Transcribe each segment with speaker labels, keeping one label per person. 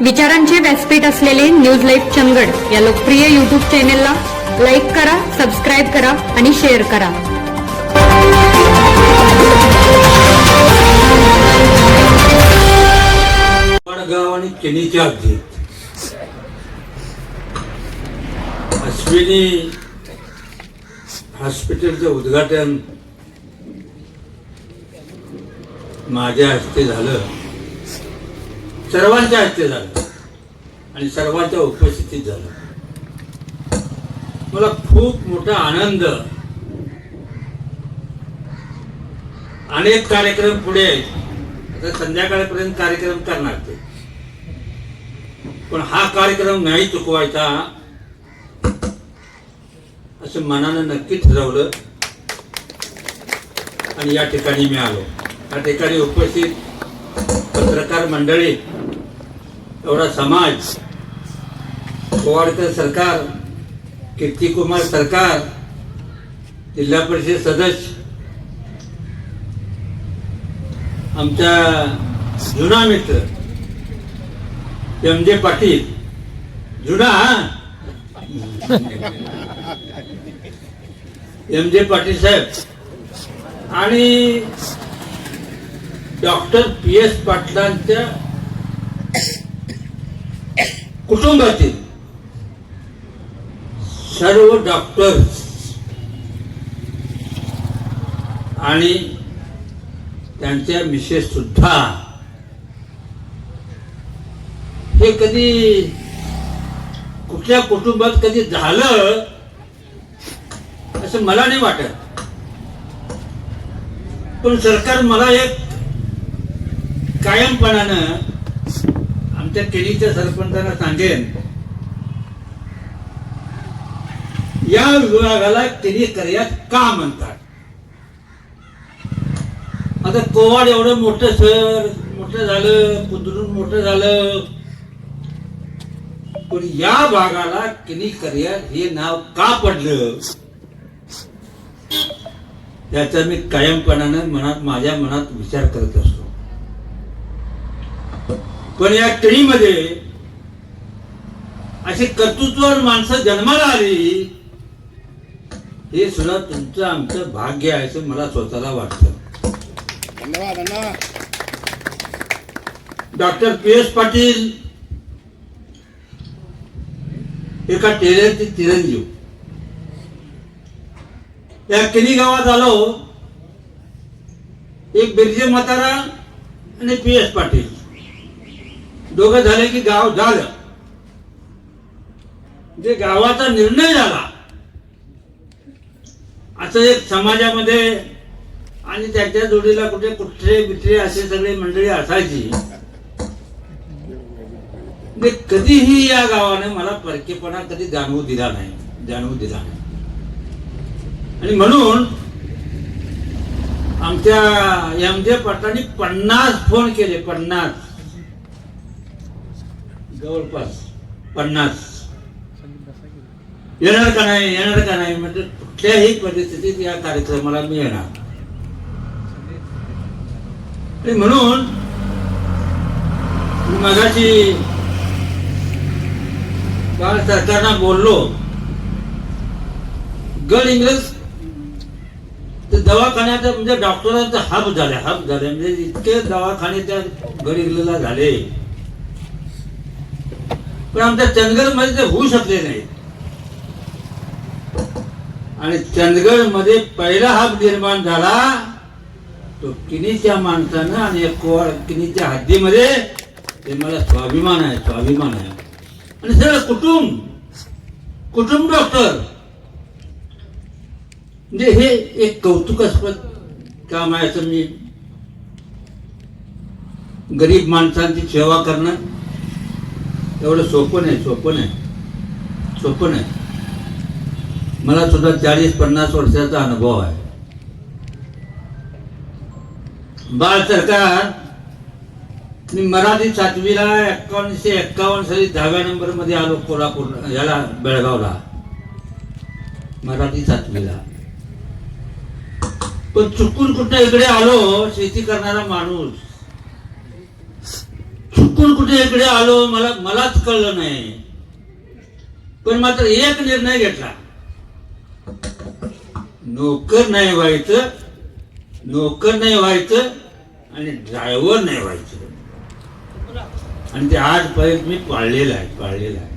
Speaker 1: विचारांचे व्यासपीठ असलेले न्यूज लाईव्ह चंदगड या लोकप्रिय युट्यूब चॅनेलला लाईक करा सबस्क्राईब करा आणि शेअर करा.
Speaker 2: वडगाव आणि केनीच्या हद्दीत अश्विनी हॉस्पिटलचं उद्घाटन माझ्या हस्ते झालं. सर्वांच्या हस्ते झालं. आणि सर्वांच्या उपस्थितीत झालं. मला खूप मोठा आनंद. अनेक कार्यक्रम पुढे आहेत. आता संध्याकाळपर्यंत कार्यक्रम करणार ते. पण हा कार्यक्रम नाही चुकवायचा. असं मनानं नक्की ठरवलं. आणि या ठिकाणी मी आलो. या ठिकाणी उपस्थित पत्रकार मंडळी एवढा समाज गोवाडकर सरकार कीर्तिकुमार सरकार जिल्हा परिषद सदस्य आमचा जुना मित्र एम जे पाटील. जुना हा? एम जे पाटील साहेब. आणि डॉक्टर पी एस पाटलांच्या कुटुंबातील सर्व डॉक्टर्स आणि त्यांच्या मिसेस सुद्धा हे कधी कुठल्या कुटुंबात कधी झालं असं मला नाही वाटत. पण सरकार मला एक कायमपणानं आमच्या केलीच्या सरपंचांना सांगेन. या विभागाला केली कर्यात का म्हणतात? आता कोवाड एवढं मोठं सर मोठं झालं कुदरून मोठं झालं. पण या भागाला किनी करिया हे नाव का पडलं? याचा मी कायमपणानं मनात माझ्या मनात विचार करत असतो. पण या केळीमध्ये अशी कर्तृत्वान माणसं जन्माला आली हे सुद्धा तुमचं आमचं भाग्य आहे असं मला स्वतःला वाटतं. डॉक्टर पी एस पाटील एका टेलरचे चिरंजीव या किनी गावात आलो. एक बिरजे म्हातारा आणि पी एस पाटील. दोघं झाले की गाव झालं. जे गावाचा निर्णय झाला असं एक समाजामध्ये आणि त्याच्या जोडीला कुठे कुठे बिठे असे सगळे मंडळी असायची. कधीही या गावाने मला परकेपणा कधी जाणवू दिला नाही जाणवू दिला नाही. आणि म्हणून आमच्या एम जे पाटलांनी पन्नास फोन केले पन्नास. जवळपास पन्नास. येणार का नाही येणार का नाही म्हणजे कुठल्याही परिस्थितीत या कार्यक्रमाला मी येणार. म्हणून मी मगाशी काल सरकारना बोललो गड इंग्रज ते दवाखान्याचं म्हणजे डॉक्टरांचं हब झाले हब झाले म्हणजे इतके दवाखाने त्या गड इंग्रजला झाले. पण आमच्या चंदगडमध्ये ते होऊ शकले नाही. आणि चंदगडमध्ये पहिला हब निर्माण झाला तो किनीच्या माणसानं आणि किनीच्या हद्दीमध्ये ते मला स्वाभिमान आहे स्वाभिमान आहे. आणि सगळं कुटुंब कुटुंब डॉक्टर. म्हणजे हे एक कौतुकास्पद काम आहे असं मी गरीब माणसांची सेवा करणं एवढं सोपं नाही सोपं नाही. सोपं नाही. मला सुद्धा चाळीस पन्नास वर्षाचा अनुभव आहे. बाळ सरकार मी मराठी सातवीला एकोणीसशे एक्कावन्न साली दहाव्या नंबरमध्ये आलो कोल्हापूर याला बेळगावला. मराठी सातवीला. पण चुकून कुठं इकडे आलो शेती करणारा माणूस. कुठे इकडे आलो मला मलाच कळलं नाही. पण मात्र एक निर्णय घेतला. नोकर नाही व्हायचं नोकर नाही व्हायचं आणि ड्रायव्हर नाही व्हायचं. आणि ते आजपर्यंत मी पाळलेलं आहे पाळलेलं आहे.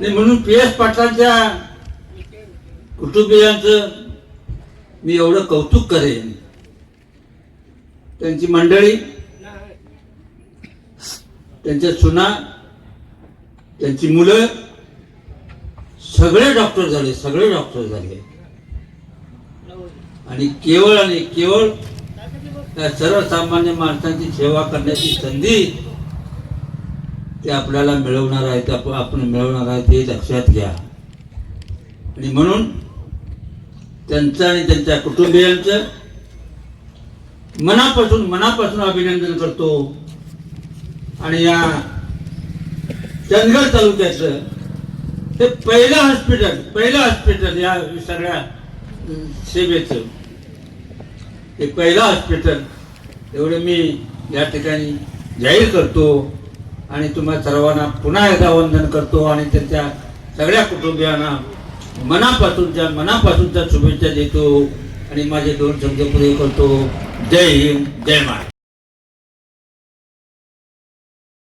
Speaker 2: नाही म्हणून पी एस पाटलांच्या कुटुंबियांचं मी एवढं कौतुक करेन. त्यांची मंडळी त्यांच्या सुना त्यांची मुलं सगळे डॉक्टर झाले सगळे डॉक्टर झाले. आणि केवळ आणि केवळ त्या सर्वसामान्य माणसांची सेवा करण्याची संधी ते आपल्याला मिळवणार आहे ते आपण मिळवणार आहे ते लक्षात घ्या. आणि म्हणून त्यांचं आणि त्यांच्या कुटुंबियांचं मनापासून मनापासून अभिनंदन करतो. आणि या चंदगड तालुक्याचं ते पहिलं हॉस्पिटल पहिलं हॉस्पिटल या सगळ्या सेवेचं. ते पहिलं हॉस्पिटल एवढं मी या ठिकाणी जाहीर करतो आणि तुम्हा सर्वांना पुन्हा एकदा वंदन करतो आणि त्यांच्या सगळ्या कुटुंबियांना मनापासूनच्या मनापासूनच्या शुभेच्छा देतो आणि माझे दोन शब्द पुरे करतो. जय हिंद जय महाराज